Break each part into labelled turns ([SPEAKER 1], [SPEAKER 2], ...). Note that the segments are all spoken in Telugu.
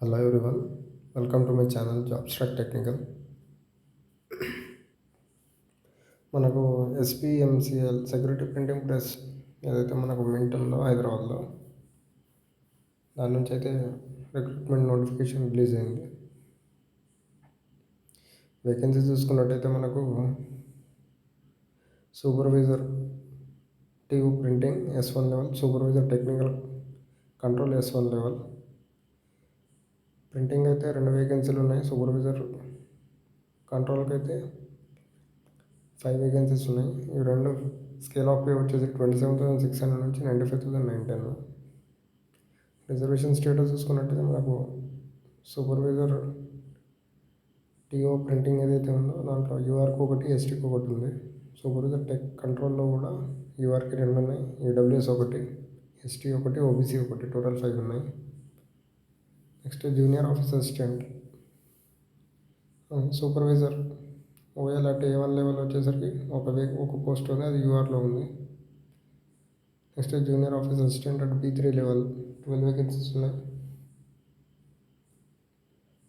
[SPEAKER 1] Hello everyone welcome to my channel jobs track technical మనకు ఎస్పిఎంసిఎల్ సెక్యూరిటీ ప్రింటింగ్ ప్రెస్ ఏదైతే మనకు మింట్ ఉందో హైదరాబాద్లో దాని నుంచి అయితే రిక్రూట్మెంట్ నోటిఫికేషన్ రిలీజ్ అయింది. వేకెన్సీ చూసుకున్నట్టయితే మనకు supervisor TV printing S one level supervisor technical control S one level printing అయితే రెండు వేకెన్సీలు ఉన్నాయి. సూపర్వైజర్ కంట్రోల్కి అయితే ఫైవ్ వేకెన్సీస్ ఉన్నాయి. ఈ రెండు స్కేల్ ఆఫ్ పే వచ్చేసి twenty seven thousand six hundred నుంచి ninety five thousand nine ten reservation status చూసుకున్నట్టయితే మనకు సూపర్వైజర్ టీఓ ప్రింటింగ్ ఏదైతే ఉందో దాంట్లో యూఆర్కి ఒకటి ఎస్టీకి ఒకటి ఉంది. సూపర్వైజర్ టెక్ కంట్రోల్లో కూడా యూఆర్కి రెండు ఉన్నాయి. ఈడబ్ల్యూఎస్ ఒకటి ఎస్టీ ఒకటి ఓబీసీ ఒకటి టోటల్ ఫైవ్ ఉన్నాయి. Next junior office assistant supervisor OL అంటే ఏ వన్ లెవెల్ వచ్చేసరికి ఒక వే ఒక పోస్ట్ ఉంది అది యూఆర్లో ఉంది. Next junior office assistant at B three level twelve vacancies ఉన్నాయి.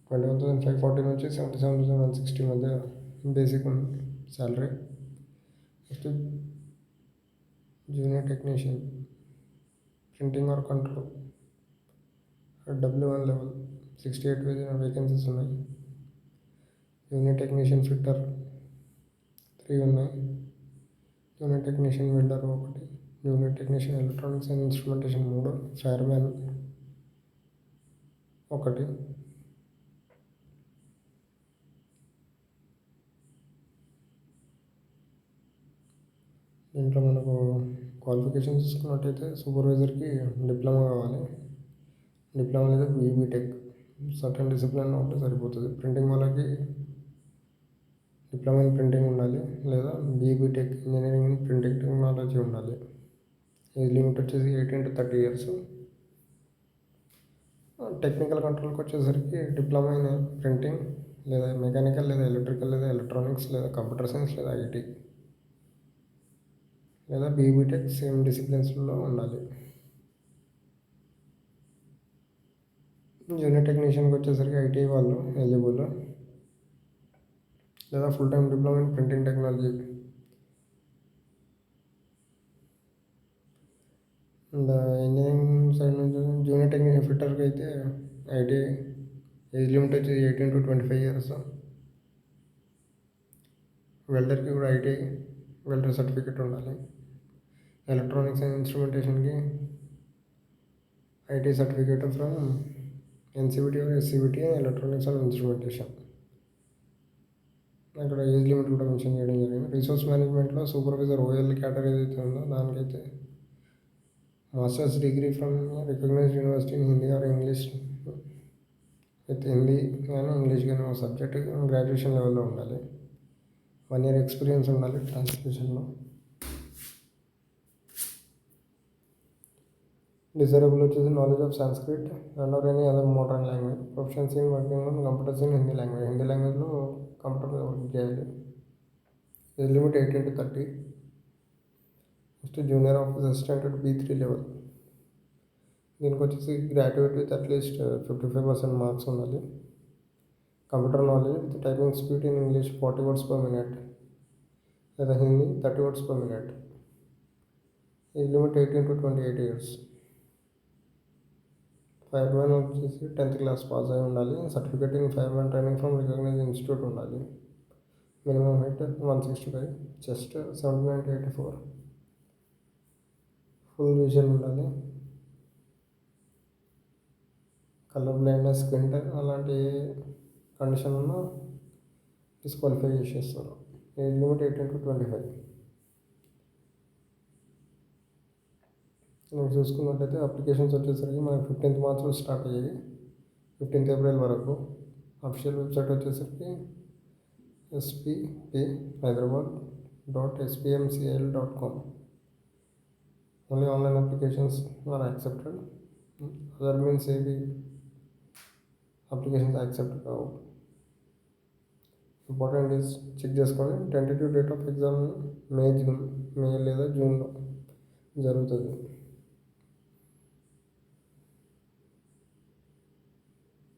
[SPEAKER 1] Twenty one thousand five forty నుంచి seventy seven thousand one sixty మధ్య బేసిక్ ఉంది salary next junior technician printing or control W one level sixty eight vacancies ఉన్నాయి. యూనిట్ టెక్నీషియన్ ఫిట్టర్ త్రీ ఉన్నాయి. యూనిట్ టెక్నీషియన్ వెల్డర్ ఒకటి unit technician electronics and instrumentation మూడు ఫైర్మ్యాన్ ఒకటి. దీంట్లో మనకు క్వాలిఫికేషన్ చూసుకున్నట్టయితే సూపర్వైజర్కి డిప్లొమా కావాలి. డిప్లొమా లేదా బీబీటెక్ సర్టన్ డిసిప్లిన్ ఉంటే సరిపోతుంది. ప్రింటింగ్ వాళ్ళకి డిప్లొమా ఇన్ ప్రింటింగ్ ఉండాలి లేదా B B Tech engineering in printing technology ఉండాలి. ఏజ్ లిమిట్ వచ్చేసి eighteen to thirty years. Technical కంట్రోల్కి వచ్చేసరికి డిప్లొమా ఇన్ ప్రింటింగ్ లేదా మెకానికల్ లేదా ఎలక్ట్రికల్ లేదా ఎలక్ట్రానిక్స్ లేదా కంప్యూటర్ సైన్స్ లేదా ఐటీ లేదా బీబీటెక్ సేమ్ డిసిప్లిన్స్లో ఉండాలి. జూనియర్ టెక్నీషియన్కి వచ్చేసరికి ఐటీ వాళ్ళు ఎలిజిబుల్ లేదా full time diploma in printing technology engineering side నుంచి జూనియర్ టెక్నీషియన్ ఫిట్టర్కి అయితే ఐటీ ఏజ్ లిమిట్ వచ్చేసి eighteen to twenty five years వెల్డర్కి కూడా ఐటీ వెల్డర్ సర్టిఫికేట్ ఉండాలి. Electronics and ఇన్స్ట్రుమెంటేషన్కి IT certificate from NCVT SCVT electronics and instrumentation అక్కడ ఏజ్ లిమిట్ కూడా మెన్షన్ చేయడం జరిగింది. రిసోర్స్ మేనేజ్మెంట్లో సూపర్వైజర్ ఓఎల్ కేటగిరీ ఏదైతే ఉందో దానికైతే masters degree from recognized university in Hindi or English. With Hindi కానీ ఇంగ్లీష్ కానీ ఒక సబ్జెక్ట్ గ్రాడ్యుయేషన్ లెవెల్లో ఉండాలి. వన్ ఇయర్ ఎక్స్పీరియన్స్ ఉండాలి ట్రాన్స్లేషన్లో. డిజైరబుల్ వచ్చేసి knowledge of Sanskrit and or any other modern language proficiency in working on computers in Hindi language Hindi లాంగ్వేజ్లో కంప్యూటర్ మీద వర్క్ చేయాలి. Age limit eighteen to thirty next junior office assistant at B three level దీనికి వచ్చేసి graduate with at least fifty five percent marks ఉండాలి. Computer knowledge with typing speed in English forty words per minute లేదా Hindi thirty words per minute ఈ limit eighteen to twenty eight years fireman వచ్చేసి టెన్త్ క్లాస్ పాస్ అయి ఉండాలి. Certificate in fire training from recognize institute ఉండాలి. Minimum height one sixty five chest seventy nine to eighty four. Full vision ఉండాలి. కలర్ బ్లైండ్నెస్ స్కిన్ అలాంటి కండిషన్ ఉన్నా డిస్క్వాలిఫై చేసేస్తారు. Age limit eighteen to twenty five. మనం చూసుకున్నట్టయితే అప్లికేషన్స్ వచ్చేసరికి మనకి ఫిఫ్టీన్త్ మార్చ్ స్టార్ట్ అయ్యాయి ఫిఫ్టీన్త్ ఏప్రిల్ వరకు. అఫిషియల్ వెబ్సైట్ వచ్చేసరికి SPP Hyderabad dot SPMCL dot com. Only online applications are accepted. Other means ఏవి అప్లికేషన్స్ యాక్సెప్ట్ కావు. ఇంపార్టెంట్ ఈస్ చెక్ చేసుకోండి tentative date of exam May June May లేదా జూన్లో జరుగుతుంది.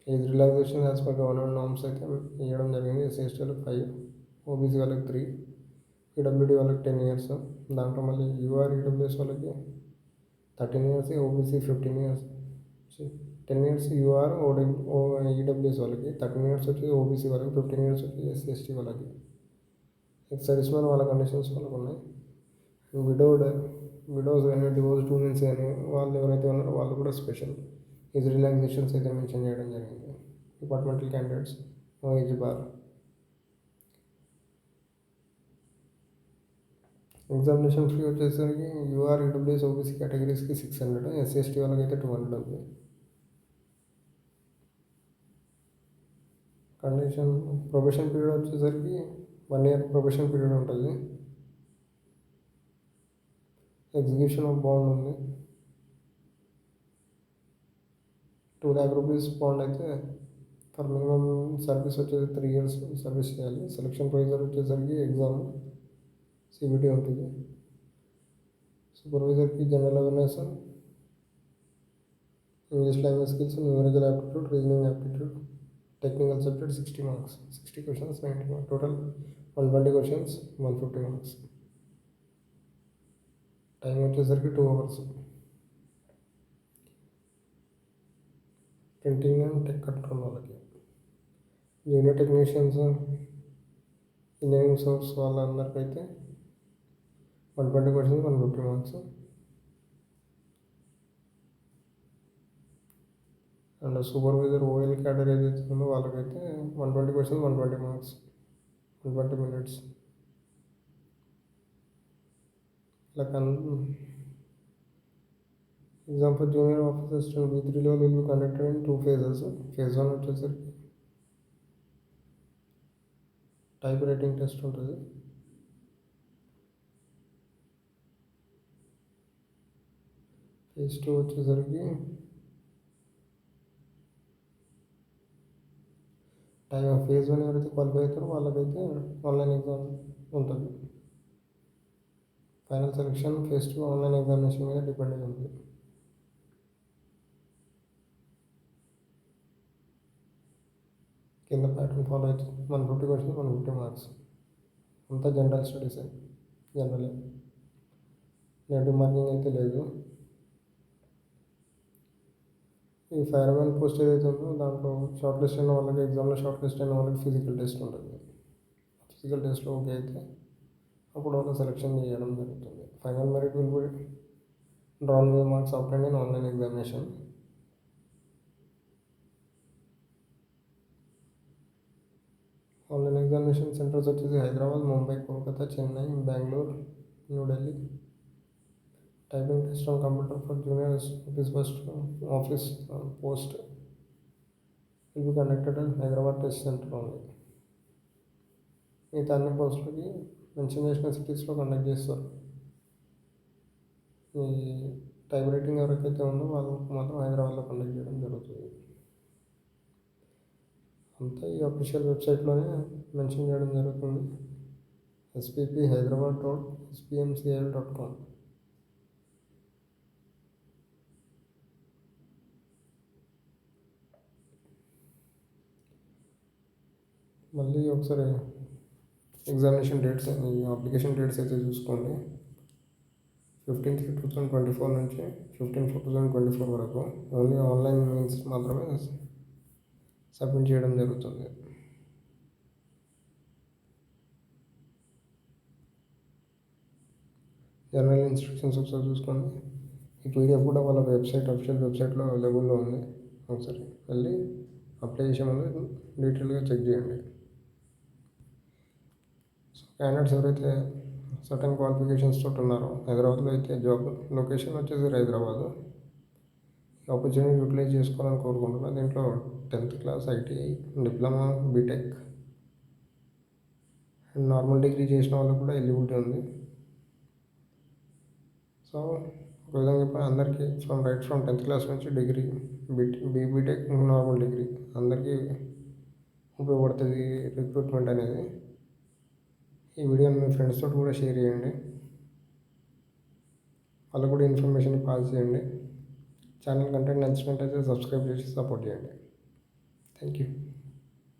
[SPEAKER 1] Age relaxation as per government norms అయితే ఇవ్వడం జరిగింది. ఎస్సీ ఎస్టీలకు ఫైవ్ ఓబీసీ వాళ్ళకి త్రీ ఈడబ్ల్యూడీ వాళ్ళకి టెన్ ఇయర్స్ దాంట్లో మళ్ళీ యూఆర్ ఈడబ్ల్యూఎస్ వాళ్ళకి thirteen years OBC fifteen years. Ten years UR OD O EWS వాళ్ళకి థర్టీన్ ఇయర్స్ వచ్చి ఓబీసీ వాళ్ళకి ఫిఫ్టీన్ ఇయర్స్ వచ్చి ఎస్సీ ఎస్టీ వాళ్ళకి. సర్వీస్ మ్యాన్ వాళ్ళ కండిషన్స్ వాళ్ళకు ఉన్నాయి. విడోడ్ విడోస్ కానీ డివోర్స్ ఉమెన్స్ కానీ వాళ్ళు ఎవరైతే ఉన్నారో వాళ్ళు కూడా స్పెషల్. ఏజ్ రిలాక్సేషన్స్ అయితే మెన్షన్ చేయడం జరిగింది. Departmental candidates no age bar. Examination fee వచ్చేసరికి యూఆర్ ఈడబ్ల్యూఎస్ ఓబీసీ కేటగిరీస్కి సిక్స్ హండ్రెడ్ ఎస్సీ ఎస్టీ వాళ్ళకి అయితే టూ హండ్రెడ్ ఉంది. కండిషన్ ప్రొబేషన్ పీరియడ్ వచ్చేసరికి వన్ ఇయర్ ప్రొబేషన్ పీరియడ్ ఉంటుంది. ఎగ్జిక్యూషన్ ఆఫ్ బాండ్ ఉంది టూ ల్యాక్ రూపీస్ బాండ్ అయితే ఫర్ మినిమం సర్వీస్ వచ్చేసి త్రీ ఇయర్స్ సర్వీస్ చేయాలి. సెలక్షన్ ప్రొసీజర్ వచ్చేసరికి ఎగ్జామ్ సిబిటీ ఉంటుంది సూపర్వైజర్కి general awareness English language skills numerical aptitude reasoning aptitude technical subject sixty marks sixty questions ninety marks total one twenty questions one fifty marks time వచ్చేసరికి two hours printing and tech control వాళ్ళకి? Junior technicians engineering source వాళ్ళందరికైతే one twenty questions one fifty marks and supervisor OL cadre ఏదైతే ఉందో వాళ్ళకైతే one twenty questions one twenty marks one twenty minutes. ఇలా కన్ example junior office assistant B త్రీలో will be conducted in two phases phase one వచ్చేసరికి టైప్ రైటింగ్ టెస్ట్ ఉంటుంది. ఫేజ్ టూ వచ్చేసరికి టైం ఫేజ్ వన్ ఎవరైతే క్వాలిఫై అవుతారో వాళ్ళకైతే ఆన్లైన్ ఎగ్జామ్ ఉంటుంది. Final selection phase two online examination మీద డిపెండ్ అయి ఉంది కింద ప్యాటర్న్ ఫాలో అవుతుంది. One fifty question one fifty marks అంతా జనరల్ స్టడీస్ జనరలే నెగిటివ్ మార్కింగ్ అయితే లేదు. ఈ ఫైర్మెన్ పోస్ట్ ఏదైతే ఉందో దాంట్లో షార్ట్ లిస్ట్ అయిన వాళ్ళకి ఎగ్జామ్లో షార్ట్ లిస్ట్ అయిన వాళ్ళకి ఫిజికల్ టెస్ట్ ఉంటుంది. ఫిజికల్ టెస్ట్లో ఓకే అయితే అప్పుడు వాళ్ళు సెలెక్షన్ చేయడం జరుగుతుంది. Final merit will be drawn మీద marks after and online examination online examination centers వచ్చేసి Hyderabad Mumbai Kolkata Chennai Bengaluru New Delhi typing test on computer for junior office first office post will be conducted at Hyderabad test center only మిగతా అన్ని పోస్టులకి మెన్షన్ చేసిన సిటీస్లో కండక్ట్ చేస్తారు. ఈ టైప్ రైటింగ్ ఎవరికైతే ఉందో వాళ్ళకి మాత్రం హైదరాబాద్లో కండక్ట్ చేయడం జరుగుతుంది అంతా ఈ అఫీషియల్ వెబ్సైట్లోనే మెన్షన్ చేయడం జరుగుతుంది. SPP Hyderabad dot SPMCL dot com మళ్ళీ ఒకసారి ఎగ్జామినేషన్ డేట్స్ ఈ అప్లికేషన్ డేట్స్ అయితే చూసుకోండి. Fifteen three two thousand twenty four నుంచి fifteen four two thousand twenty four వరకు. ఓన్లీ ఆన్లైన్ మీన్స్ మాత్రమే సబ్మిట్ చేయడం జరుగుతుంది. జనరల్ ఇన్స్ట్రక్షన్స్ ఒకసారి చూసుకోండి. ఈ పీడిఎఫ్ కూడా వాళ్ళ వెబ్సైట్ అఫిషియల్ వెబ్సైట్లో అవైలబుల్లో ఉంది. ఒకసారి వెళ్ళి అప్లై చేసే ముందు డీటెయిల్గా చెక్ చేయండి. సో క్యాండిడేట్స్ ఎవరైతే సర్టన్ క్వాలిఫికేషన్స్ తోటి ఉన్నారో హైదరాబాద్లో అయితే జాబ్ లొకేషన్ వచ్చేసి హైదరాబాద్. ఆపర్చునిటీ యూటిలైజ్ చేసుకోవాలని కోరుకుంటున్నాను దీంట్లో tenth class ITI diploma BTech and normal degree చేసిన వాళ్ళకి కూడా ఎలిజిబిలిటీ ఉంది. సో ఒక విధంగా చెప్పాలి అందరికీ from right from tenth class నుంచి degree BT B BTech normal degree అందరికీ ఉపయోగపడుతుంది రిక్రూట్మెంట్ అనేది. ఈ వీడియోని మీ ఫ్రెండ్స్ తోటి కూడా షేర్ చేయండి. వాళ్ళకు కూడా ఇన్ఫర్మేషన్ పాస్ చేయండి. ఛానల్ కంటెంట్ నచ్చినట్టయితే సబ్స్క్రైబ్ చేసి సపోర్ట్ చేయండి. Thank you